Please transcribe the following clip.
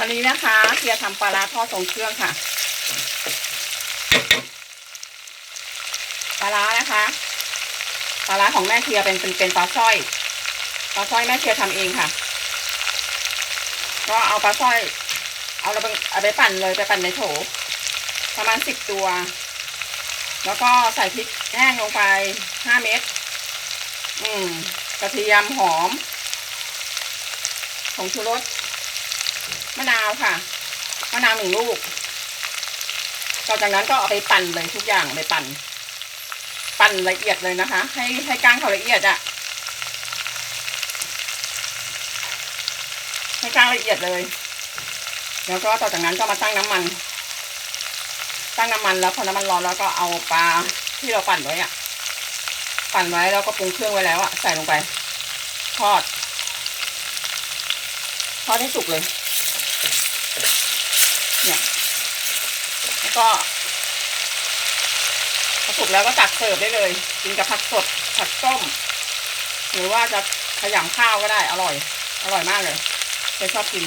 วันนี้นะคะเทียทำปลาร้าทอดทรงเครื่องค่ะ ปลาร้านะคะ ปลาร้าของแม่เทียเป็นเป็นเป็นปลาสร้อย ปลาสร้อยแม่เทียทำเองค่ะ ก็เอาปลาสร้อย เอาเราไปเอาไปปั่นเลยไปปั่นในโถ ประมาณสิบตัว แล้วก็ใส่พริกแห้งลงไปห้าเม็ด อืม กระเทียมหอมผงชูรส มะนาวค่ะ มะนาวหนึ่งลูกต่อจากนั้นก็เอาไปปั่นเลยทุกอย่างไปปั่น ปั่นละเอียดเลยนะคะ ให้ให้ก้างเขาละเอียดอะให้ก้างละเอียดเลย แล้วก็ต่อจากนั้นก็มาตั้งน้ำมัน ตั้งน้ำมันแล้วพอน้ำมันร้อนแล้วก็เอาปลาที่เราปั่นไว้อะปั่นไว้แล้วก็ปรุงเครื่องไว้แล้วอะใส่ลงไป ทอด ทอดให้สุกเลย เนี่ยแล้วก็พอสุกแล้วก็ตักเสิร์ฟได้เลยกินกับผักสดผักต้ม หรือว่าจะขยำข้าวก็ได้อร่อย อร่อยมากเลยเคยชอบกิน